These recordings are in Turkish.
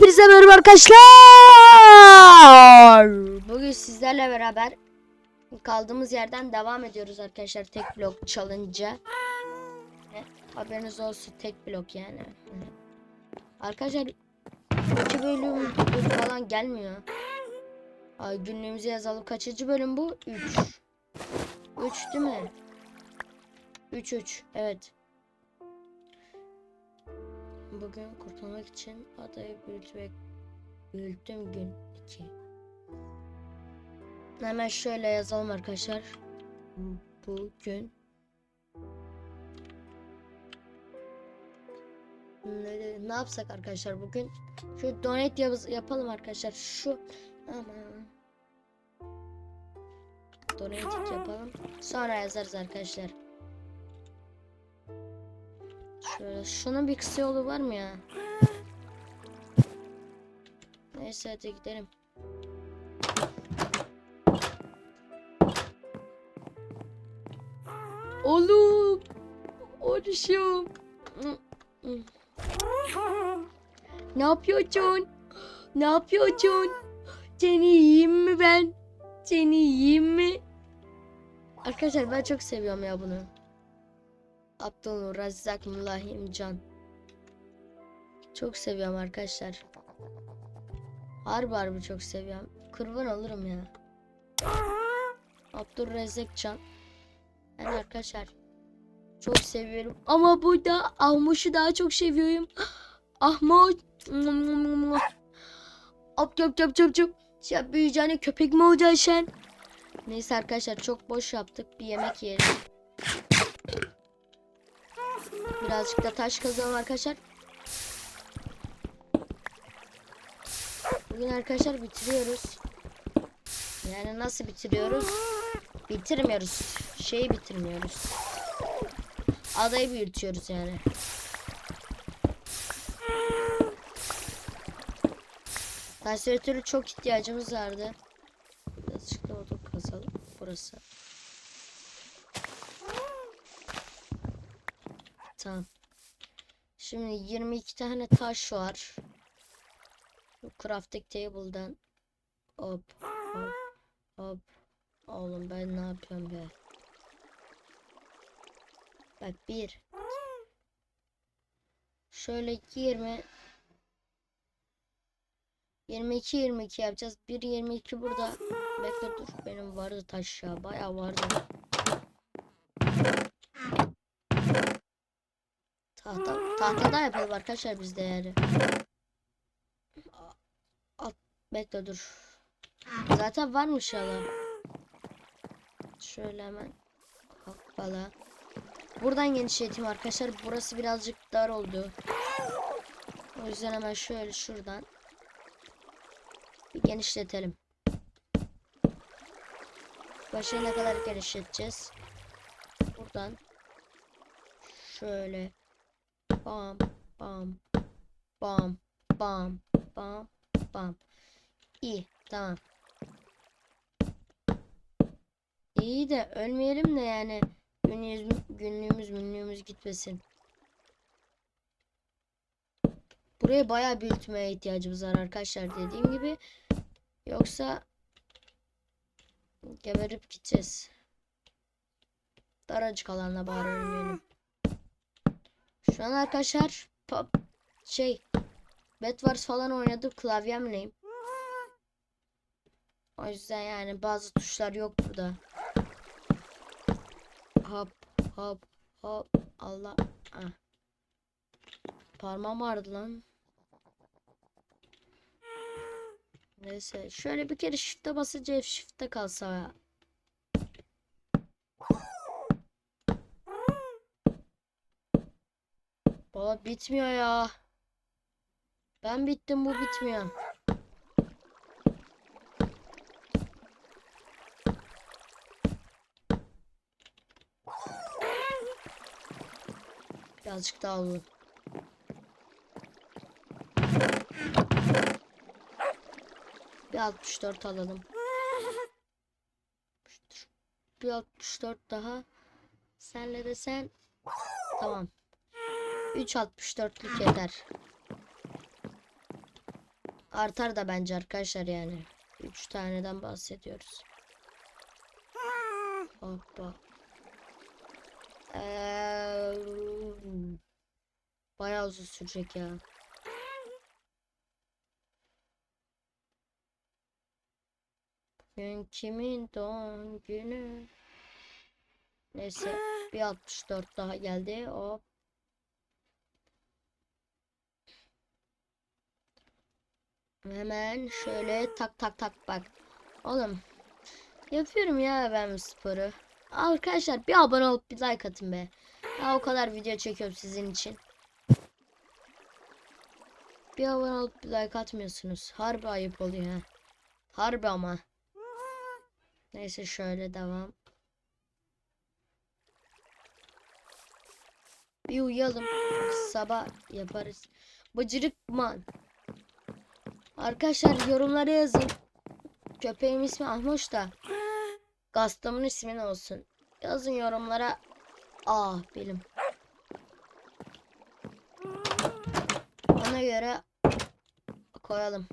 Hepinize merhaba arkadaşlar. Bugün sizlerle beraber kaldığımız yerden devam ediyoruz arkadaşlar. Tek blok challenge'a. Haberiniz olsun tek blok yani. Arkadaşlar iki bölüm falan gelmiyor. Ay günlüğümüze yazalım. Kaçıncı bölüm bu? 3. 3 değil mi? 3 3 evet. Bugün kurtulmak için adayı büyütmek büyüttüm gün 2. Hemen şöyle yazalım arkadaşlar. Bugün ne, ne yapsak arkadaşlar bugün? Şu donate yap- yapalım arkadaşlar. Şu ama donate yapalım. Sonra yazarız arkadaşlar. Şöyle şunun bir kısa yolu var mı ya? Neyse hadi gidelim. Oğlum. Oğlum. Ne yapıyorsun? Ne yapıyorsun? Seni yiyeyim mi ben? Seni yiyeyim mi? Arkadaşlar ben çok seviyorum ya bunu. Abdülnur Razzak Mullahim Can. Çok seviyorum arkadaşlar. Harbi harbi çok seviyorum. Kurban olurum ya. Abdülrezzak Can. Ben arkadaşlar çok seviyorum. Ama burada Ahmuş'u daha çok seviyorum. Ahmuş. Hop çöp çöp çöp çöp. Sen büyüyeceğine köpek mi olacaksın sen? Neyse arkadaşlar çok boş yaptık. Bir yemek yiyelim. Birazcık da taş kazalım arkadaşlar. Bugün arkadaşlar bitiriyoruz. Yani nasıl bitiriyoruz? Bitirmiyoruz. Şeyi bitirmiyoruz. Adayı büyütüyoruz yani. Taşratörü çok ihtiyacımız vardı. Birazcık da odun kazalım. Burası. Tamam. Şimdi 22 tane taş var. Bu crafting table'dan hop hop hop. Oğlum ben ne yapıyorum be? Bak bir. Şöyle 20 22 22 yapacağız. 1 22 burada. Bekle dur benim vardı taş ya. Bayağı vardı tahta tahtadan yapalım arkadaşlar biz de yani At, bekle dur. Zaten varmış ya. Şöyle hemen hoppala. Buradan genişleteyim arkadaşlar. Burası birazcık dar oldu. O yüzden hemen şöyle şuradan bir genişletelim. Başa ne kadar genişleteceğiz? Buradan şöyle bam bam bam bam bam bam. İyi tamam. İyi de ölmeyelim de yani günlüğümüz, günlüğümüz günlüğümüz gitmesin. Buraya bayağı büyütmeye ihtiyacımız var arkadaşlar dediğim gibi. Yoksa geberip gideceğiz. Daracık alanda bari ölmeyelim. Şu an arkadaşlar pop şey Bedwars falan oynadım klavyemleyim. O yüzden yani bazı tuşlar yok burada. Hop hop hop Allah. Ah. Parmağım ağrıdı lan. Neyse şöyle bir kere shift'e basınca shift'te kalsa. Baba bitmiyor ya. Ben bittim bu bitmiyor. Birazcık daha alalım. Bir 64 alalım. Bir 64 daha. Senle de sen. Tamam. 3.64'lük yeter. Artar da bence arkadaşlar yani. 3 taneden bahsediyoruz. Hoppa. Ee, bayağı uzun sürecek ya. Bugün kimin doğum günü? Neyse bir 64 daha geldi. Hop. Hemen şöyle tak tak tak bak. Oğlum yapıyorum ya ben bu sporu. Arkadaşlar bir abone olup bir like atın be. Ya o kadar video çekiyorum sizin için. Bir abone olup bir like atmıyorsunuz. Harbi ayıp oluyor ha. Harbi ama. Neyse şöyle devam. Bir uyuyalım. Sabah yaparız. Bıcırıkman. Arkadaşlar yorumlara yazın. Köpeğim ismi Ahmoş da. Gastamın ismi ne olsun? Yazın yorumlara. Ah benim. Ona göre koyalım.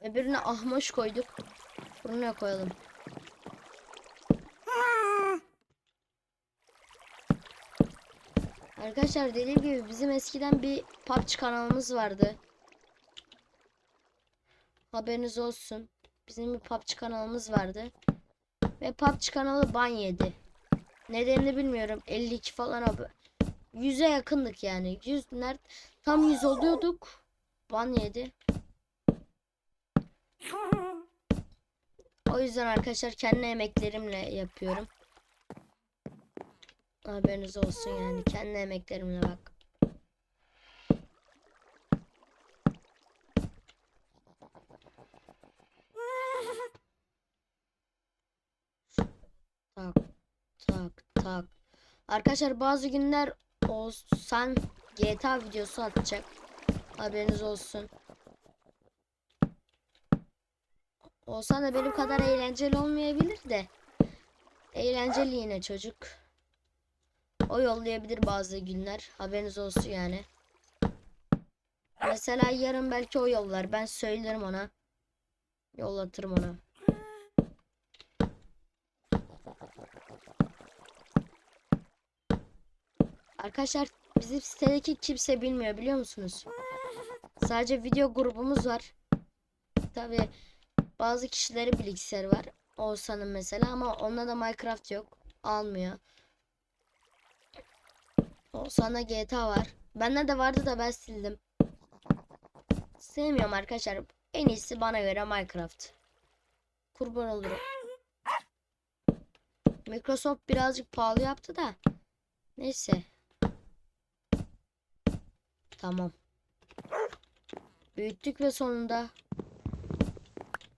Öbürüne Ahmoş koyduk. Buraya koyalım. Arkadaşlar dediğim gibi bizim eskiden bir PUBG kanalımız vardı. Haberiniz olsun. Bizim bir PUBG kanalımız vardı. Ve PUBG kanalı ban yedi. Nedenini bilmiyorum. 52 falan abi. 100'e yakındık yani. 100 ner tam 100 oluyorduk. Ban yedi. O yüzden arkadaşlar kendi emeklerimle yapıyorum. Haberiniz olsun yani. Kendi emeklerimle bak. Tak tak tak. Arkadaşlar bazı günler olsan GTA videosu atacak. Haberiniz olsun. Olsan da benim kadar eğlenceli olmayabilir de. Eğlenceli yine çocuk. O yollayabilir bazı günler. Haberiniz olsun yani. Mesela yarın belki o yollar. Ben söylerim ona. Yollatırım ona. Arkadaşlar bizim sitedeki kimse bilmiyor biliyor musunuz? Sadece video grubumuz var. Tabi bazı kişilerin bilgisayarı var. Oğuzhan'ın mesela ama onda da Minecraft yok. Almıyor. Oğuzhan'da GTA var. Bende de vardı da ben sildim. Sevmiyorum arkadaşlar. En iyisi bana göre Minecraft. Kurban olurum. Microsoft birazcık pahalı yaptı da. Neyse. Tamam. Büyüttük ve sonunda.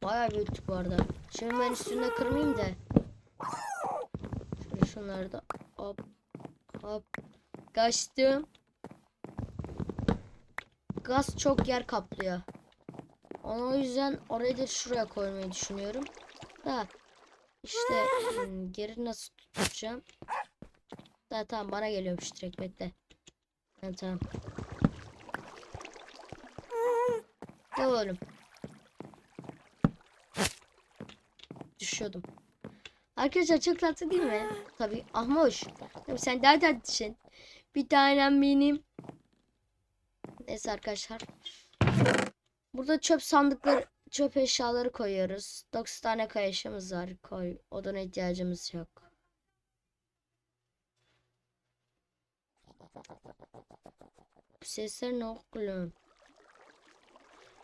Bayağı büyüttük bu arada. Şimdi ben üstünde kırmayayım da. Şöyle şunları da hop hop. Kaçtım. Gaz çok yer kaplıyor. Onu o yüzden orayı da şuraya koymayı düşünüyorum. Da işte hmm, geri nasıl tutacağım? Da tamam bana geliyormuş direkt bekle. Ha, tamam. Gel oğlum. Düşüyordum. Arkadaşlar çok tatlı değil mi? Tabii Ahmoş. Tabii sen daha tatlısın. Bir tanem benim. Neyse arkadaşlar. Burada çöp sandıkları, çöp eşyaları koyuyoruz. 9 tane kayışımız var. Koy. Odana ihtiyacımız yok. Bu sesler ne oğlum?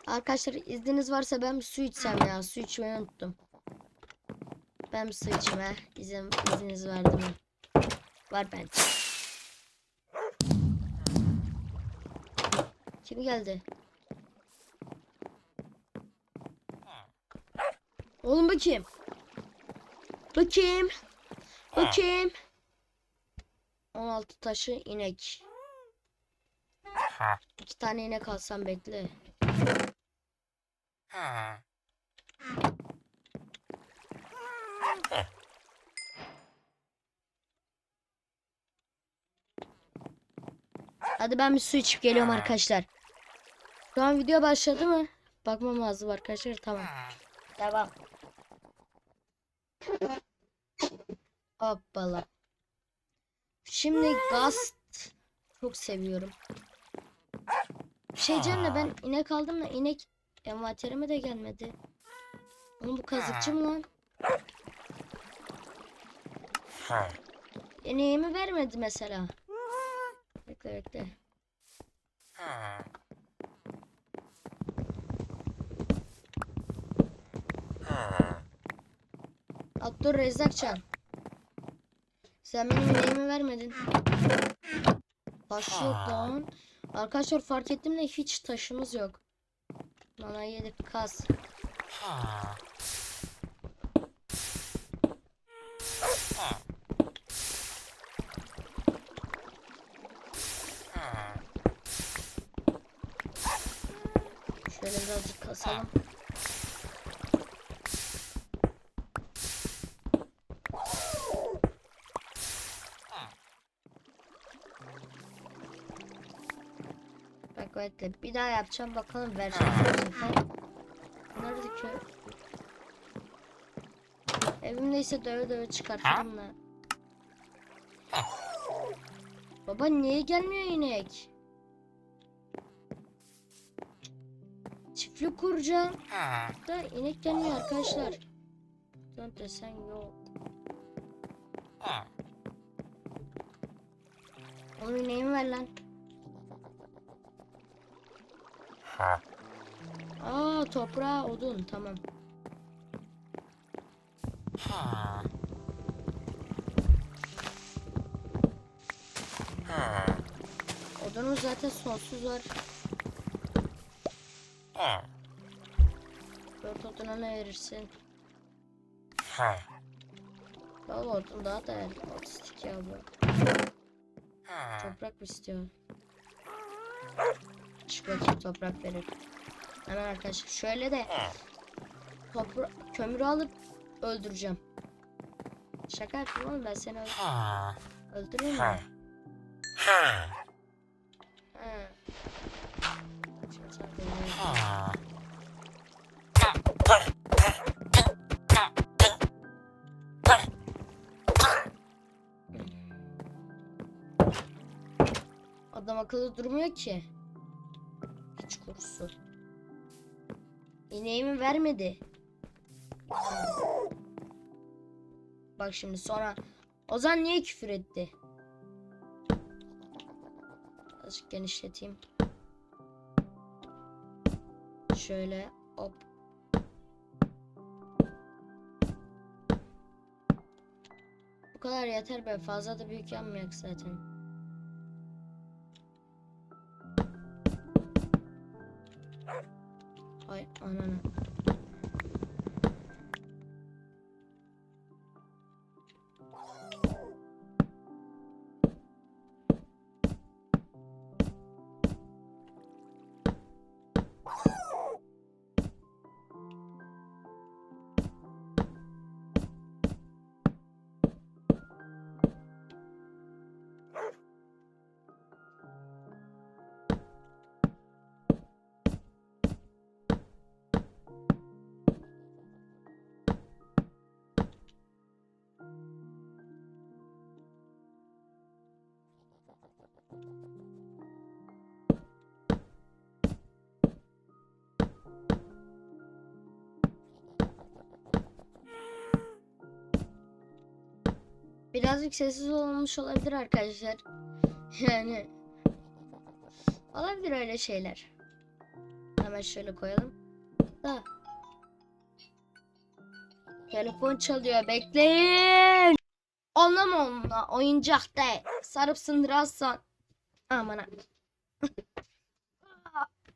Arkadaşlar izniniz varsa ben su içsem ya. Su içmeyi unuttum. Ben su içme. İzin, izniniz vardı mı? Var bence. Kim geldi? Oğlum bakayım. Bakayım. Bakayım. 16 taşı inek. İki tane inek alsam bekle. Hadi ben bir su içip geliyorum arkadaşlar. Şu an video başladı mı? bakmam lazım arkadaşlar. Tamam. Devam. Hoppala. Şimdi gaz çok seviyorum. Şey de ben inek aldım da inek envanterime de gelmedi. Oğlum bu kazıkçı mı lan? İneğimi vermedi mesela. Bekle bekle. Abdur Rezzakcan. Sen benim ineğimi vermedin. Taş yok lan. Arkadaşlar fark ettim de hiç taşımız yok. Bana yedik kaz. Şöyle birazcık kasalım. Bekle bir daha yapacağım bakalım bu sefer. Nerede köy? Evimdeyse döve döve çıkartırım da. Baba niye gelmiyor inek? Çiftlik kuracağım. Da inek gelmiyor arkadaşlar. Dön desen yok. Oğlum ineğimi ver lan. Aa toprağa odun tamam. Odunumuz zaten sonsuz var. Dört oduna ne verirsin? Valla odun daha değerli. Otistik ya bu. Toprak mı istiyor? Bakayım toprak verir. Hemen arkadaşlar şöyle de topra kömürü alıp öldüreceğim. Şaka yapıyorum oğlum ben seni öl- öldüreyim mi? Ha. Adam akıllı durmuyor ki. Kurusu. İneğimi vermedi. Bak şimdi sonra Ozan niye küfür etti? Azıcık genişleteyim. Şöyle hop. Bu kadar yeter be fazla da büyük yanmayak zaten. Birazcık sessiz olmuş olabilir arkadaşlar. Yani olabilir öyle şeyler. Hemen şöyle koyalım. Da. Telefon çalıyor. Bekleyin. Anlama onunla. Oyuncak değil. Sarıp sındırarsan. Aman ha.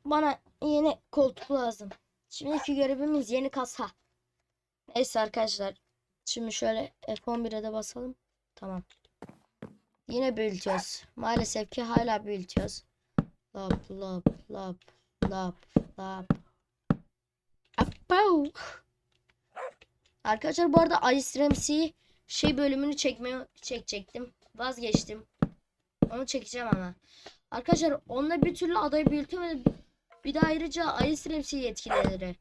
Bana yeni koltuk lazım. Şimdiki görevimiz yeni kasa. Neyse arkadaşlar. Şimdi şöyle F11'e de basalım. Tamam. Yine büyütüyoruz. Maalesef ki hala büyütüyoruz. Lap lap lap lap lap. Apau. Arkadaşlar bu arada Ice Ramsey şey bölümünü çekmeye çekecektim. Vazgeçtim. Onu çekeceğim ama. Arkadaşlar onunla bir türlü adayı büyütemedim. Bir de ayrıca ayı siremsi yetkileri.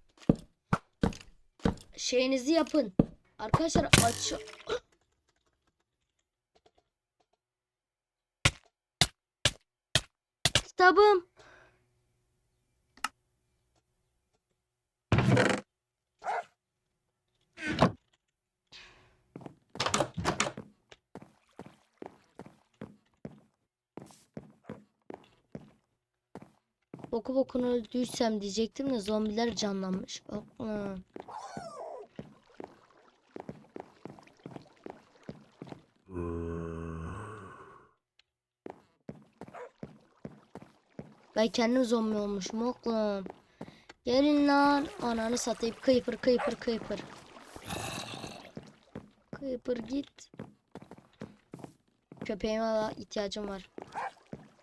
Şeyinizi yapın. Arkadaşlar aç. Kitabım. Boku bokunu öldüysem diyecektim de zombiler canlanmış. Bakma. Ben kendim zombi olmuşum oğlum. Gelin lan. Ananı satayım. Kıypır kıypır kıypır. Kıypır git. Köpeğime ihtiyacım var.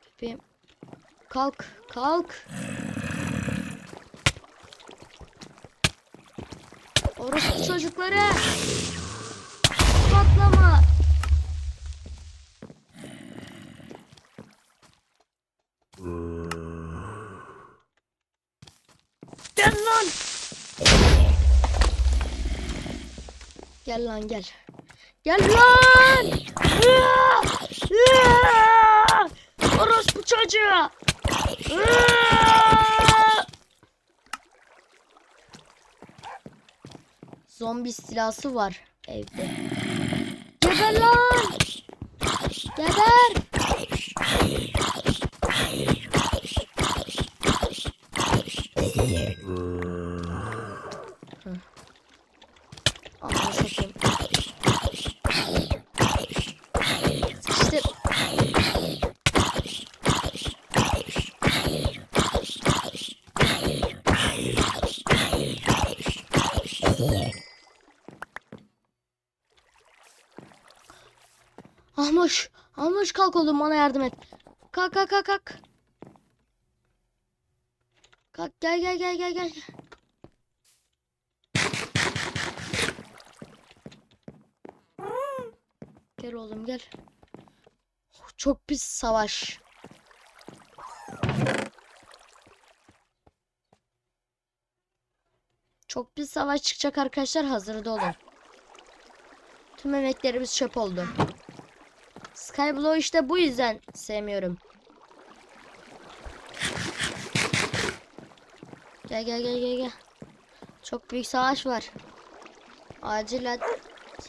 Köpeğim. Kalk. Kalk. Orospu çocukları. Patlama. Gel lan. Gel lan gel. Gel lan. Orospu çocuğu. Zombi istilası var evde. Geber lan. Geber. Ahmuş kalk oğlum bana yardım et. Kalk kalk kalk kalk. Kalk gel gel gel gel gel. Gel oğlum gel. Çok pis savaş. Çok pis savaş çıkacak arkadaşlar hazırda olun. Tüm emeklerimiz çöp oldu. Skyblow işte bu yüzden sevmiyorum. Gel gel gel gel gel. Çok büyük savaş var. Acilen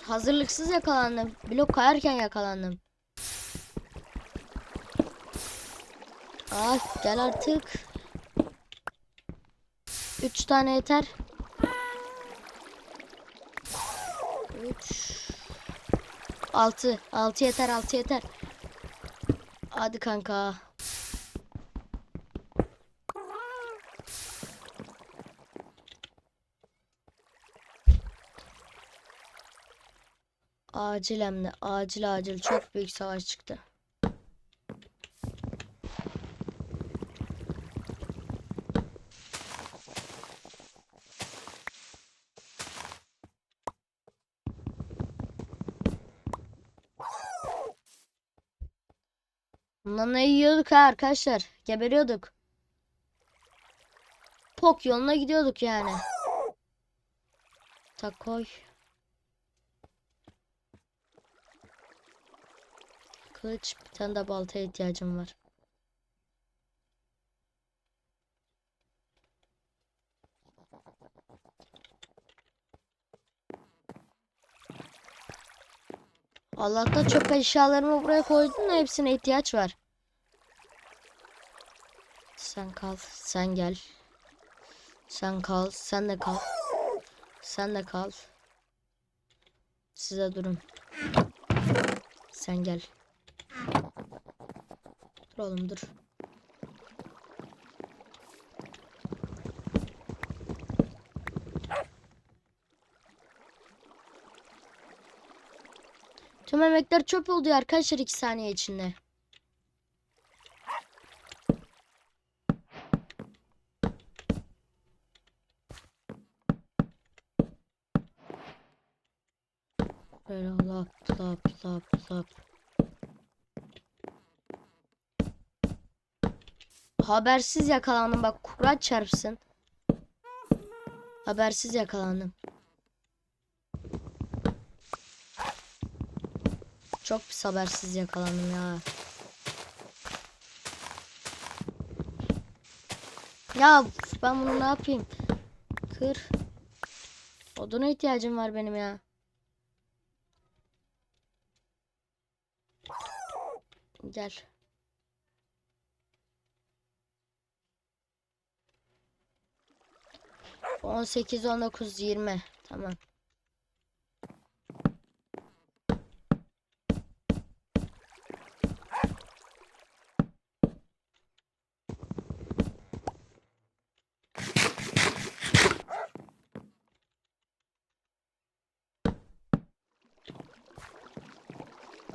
hazırlıksız yakalandım. Blok kayarken yakalandım. Ah gel artık. Üç tane yeter. 6. 6 yeter 6 yeter. Hadi kanka. Acil hem de acil acil çok büyük savaş çıktı. Ne yiyorduk ha arkadaşlar. Geberiyorduk. Pok yoluna gidiyorduk yani. Takoy. Kılıç bir tane de baltaya ihtiyacım var. Allah'ta çöp eşyalarımı buraya koydum da hepsine ihtiyaç var. Sen kal, sen gel. Sen kal, sen de kal. Sen de kal. Size durun. Sen gel. Dur oğlum dur. Tüm emekler çöp oldu arkadaşlar 2 saniye içinde. Böyle lap lap lap. Habersiz yakalandım bak kura çarpsın. Habersiz yakalandım. Çok pis habersiz yakalandım ya. Ya ben bunu ne yapayım? Kır. Oduna ihtiyacım var benim ya. Gel. On sekiz, on dokuz, yirmi. Tamam.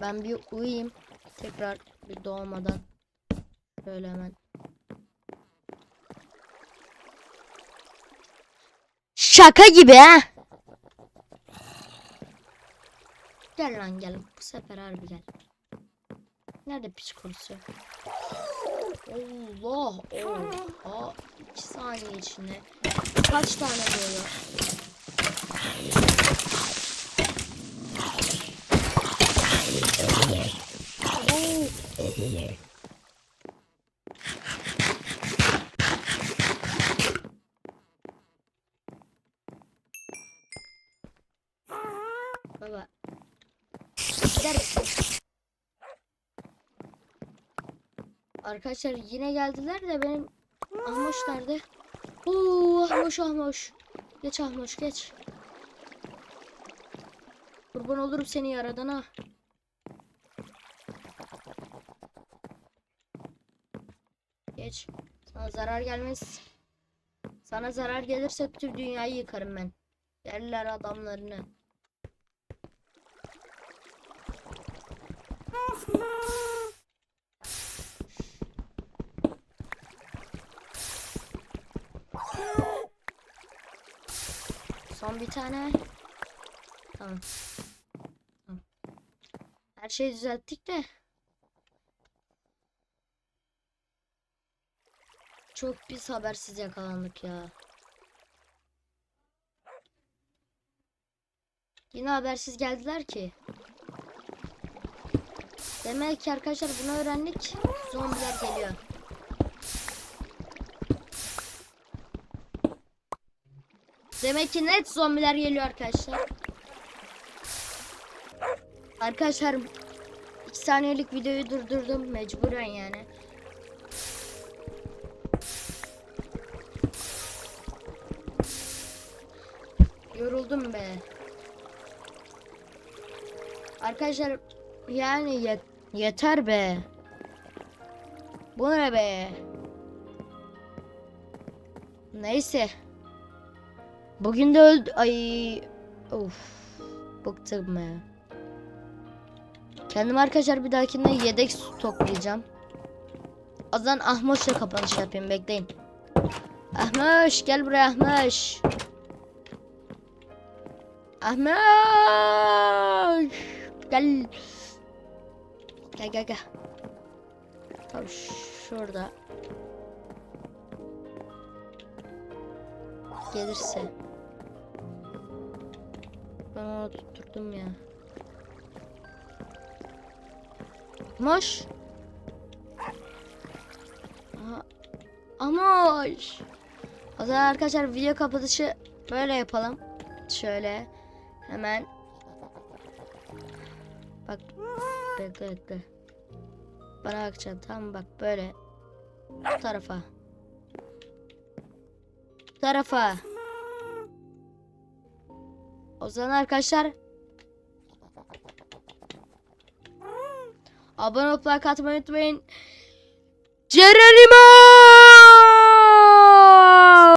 Ben bir uyuyayım. Tekrar bir doğmadan. Şöyle hemen. Şaka gibi ha. Gel lan gel. Bu sefer harbi gel. Nerede piç kurusu? Allah. Oha. 2 saniye içinde. Kaç tane böyle? Oo. Baba. Arkadaşlar yine geldiler de benim Ahmoş nerede? Oo Ahmoş Ahmoş. Geç Ahmoş geç. Kurban olurum seni yaradan ha. Geç. Zarar gelmez. Sana zarar gelirse tüm dünyayı yıkarım ben. Yerler adamlarını. Son bir tane. Tamam. Tamam. Her şeyi düzelttik de. Çok biz habersiz yakalandık ya. Yine habersiz geldiler ki. Demek ki arkadaşlar bunu öğrendik. Zombiler geliyor. Demek ki net zombiler geliyor arkadaşlar. Arkadaşlar 2 saniyelik videoyu durdurdum mecburen yani. Yoruldum be. Arkadaşlar yani yet- yeter be. Bu ne be? Neyse. Bugün de öldü. Ay. Of. Bıktım be. Kendim arkadaşlar bir dahakinde yedek su toplayacağım. O zaman Ahmoş'la kapanış yapayım. Bekleyin. Ahmoş gel buraya Ahmoş. Ahmoş. Gel. Gel gel gel. Tam şurada. Gelirse. Ben onu tutturdum ya. Moş. Amoş. O zaman arkadaşlar video kapatışı böyle yapalım. Şöyle. Hemen. Bak. Bekle bekle. Bana bakacaksın tamam bak böyle. Bu tarafa. Bu tarafa. O zaman arkadaşlar abone olup like atmayı unutmayın. Cerenimo!